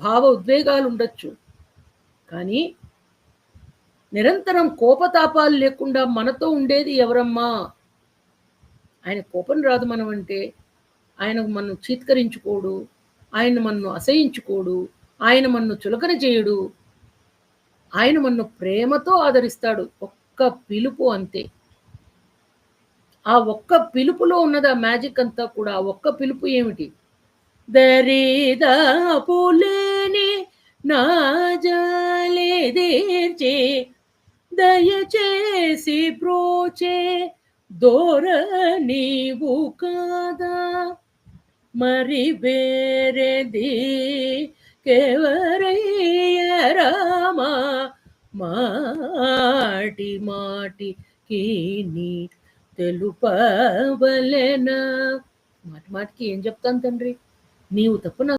భావ ఉద్వేగాలు ఉండొచ్చు. కానీ నిరంతరం కోపతాపాలు లేకుండా మనతో ఉండేది ఎవరమ్మా? ఆయన కోపం రాదు మనం అంటే ఆయన మనం చీత్కరించుకోడు. ఆయన మన్ను అసహించుకోడు. ఆయన మన్ను చులకన చేయడు. ఆయన మన్ను ప్రేమతో ఆదరిస్తాడు. ఒక్క పిలుపు అంతే. ఆ ఒక్క పిలుపులో ఉన్నది ఆ మ్యాజిక్ అంతా కూడా. ఆ ఒక్క పిలుపు ఏమిటి? దరిదాపులేని నా దయచేసి ప్రోచే దోర నీవు కాదా? మరి వేరేది కేవరయ్య రామా మాటి మాటి కీని తెలుపవలెనా? మాటి మాటికి ఏం చెప్తాను తండ్రి? నీవు తప్పు